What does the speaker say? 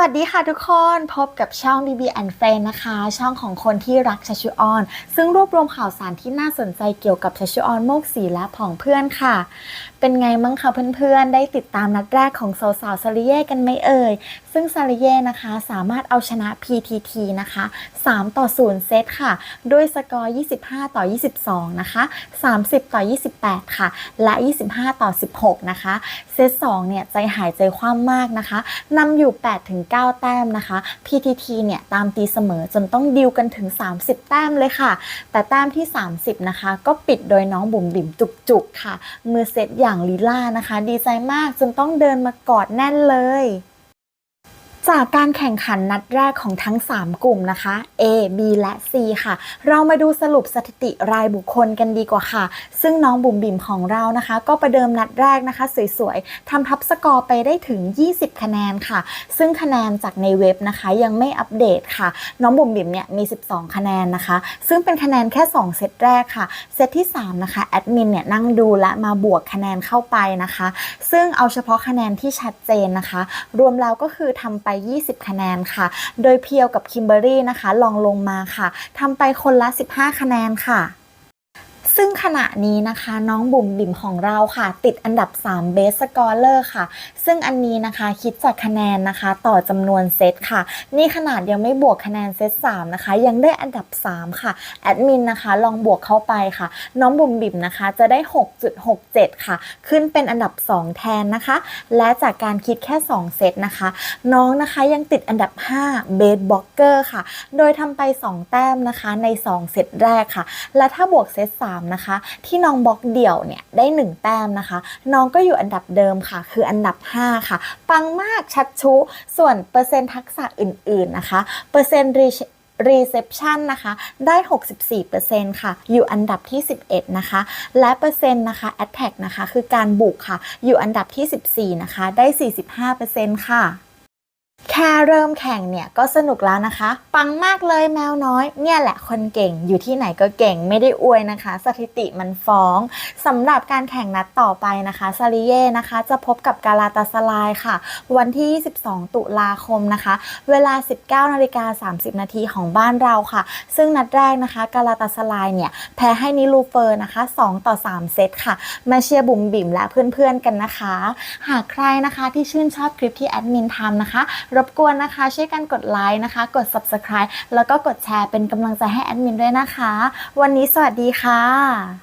วัสดีค่ะทุกคนพบกับช่อง BB and Friend นะคะ ช่องของคนที่รักชัชชุออน ซึ่งรวบรวมข่าวสารที่น่าสนใจเกี่ยวกับชัชชุออนโมกสีและผองเพื่อนค่ะ เป็นไงมั้งคะเพื่อนๆ ได้ติดตามนัดแรกของสาวๆซาริเย่กันไหมเอ่ย ซึ่งซาริเย่นะคะสามารถเอาชนะ PTT นะคะ 3 ต่อ 0 เซตค่ะ ด้วยสกอร์ 25 ต่อ 22 นะคะ 30 ต่อ 28 ค่ะ และ 25 ต่อ 16 นะคะ เซต2เนี่ยใจหายใจคว่ำมากนะคะนำอยู่8ถึง9 แต้มนะคะ PTT เนี่ยตามตีเสมอจนต้องดิวกันถึง 30 แต้มเลยค่ะ แต่แต้มที่ 30 นะคะ ก็ปิดโดยน้องบุ๋มบิ๋มจุกๆค่ะ มือเซตอย่างลีล่านะคะ ดีใจมากจนต้องเดินมากอดแน่นเลย จากการแข่งขันนัดแรกของทั้ง 3 กลุ่มนะคะ A B และ C ค่ะ เรามาดูสรุปสถิติรายบุคคลกันดีกว่าค่ะ ซึ่งน้องบุ๋มบิ๋มของเรานะคะ ก็ประเดิมนัดแรกนะคะ สวยๆทำทับสกอร์ไปได้ถึง 20 คะแนนค่ะ ซึ่งคะแนนจากในเว็บนะคะ ยังไม่อัปเดตค่ะ น้องบุ๋มบิ๋มเนี่ยมี 12 คะแนนนะคะ ซึ่งเป็นคะแนนแค่ 2 เซตแรกค่ะเซตที่ 3 นะคะแอดมินเนี่ยนั่งดูและมาบวกคะแนนเข้าไปนะคะ ซึ่งเอาเฉพาะคะแนนที่ชัดเจนนะคะ รวมแล้วก็คือทำไป20 คะแนนค่ะ โดยเพียวกับคิมเบอรี่นะคะลองลงมาค่ะทำไปคนละ 15 คะแนนค่ะ ซึ่งขณะนี้นะคะน้องบุ๋มบิ๋มของเราค่ะ ติดอันดับ3เบสสกอร์เลอร์ค่ะ ซึ่งอันนี้นะคะคิดจากคะแนนนะคะต่อจำนวนเซตค่ะ นี่ขนาดยังไม่บวกคะแนนเซต3นะคะ ยังได้อันดับ 3 ค่ะ แอดมินนะคะลองบวกเข้าไปค่ะ น้องบุ๋มบิ๋มนะคะจะได้ 6.67 ค่ะ ขึ้นเป็นอันดับ 2 แทนนะคะ และจากการคิดแค่ 2 เซตนะคะ น้องนะคะยังติดอันดับ5เบสบล็อกเกอร์ค่ะ โดยทำไป 2 แต้มนะคะใน 2 เซตแรกค่ะ และถ้าบวกเซต3นะคะ ที่น้องบล็อกเดี่ยวเนี่ยได้ 1 แต้มนะคะ น้องก็อยู่อันดับเดิมค่ะ คืออันดับ 5 ค่ะ ปังมากชัดชุส่วนเปอร์เซ็นต์ทักษะอื่น ๆ นะคะ เปอร์เซ็นต์ reception นะคะ ได้ 64%ค่ะ อยู่อันดับที่ 11 นะคะ และเปอร์เซ็นต์นะคะ attack นะคะ คือการบุกค่ะ อยู่อันดับที่ 14 นะคะ ได้ 45%ค่ะ แค่ เริ่มแข่งเนี่ยก็สนุกแล้วนะคะ ปังมากเลยแมวน้อย เนี่ยแหละคนเก่งอยู่ที่ไหนก็เก่งไม่ได้อวยนะคะ สถิติมันฟ้องสำหรับการแข่งนัดต่อไปนะคะซาริเย่นะคะ จะพบกับกาลาตาสลายค่ะ วันที่22ตุลาคมนะคะ เวลา 19นาฬิกา30 นาทีของบ้านเราค่ะ ซึ่งนัดแรกนะคะกาลาตาสลายเนี่ยแพ้ให้นิลูเฟอร์นะคะ 2 ต่อ 3 เซตค่ะ มาเชียร์บุ๋มบิ๋มและเพื่อนๆกันนะคะ หากใครนะคะที่ชื่นชอบคลิปที่แอดมินทำนะคะ รบกวนนะคะ ช่วยกันกดไลค์นะคะ กด subscribe แล้วก็กดแชร์เป็นกำลังใจให้แอดมินด้วยนะคะ วันนี้สวัสดีค่ะ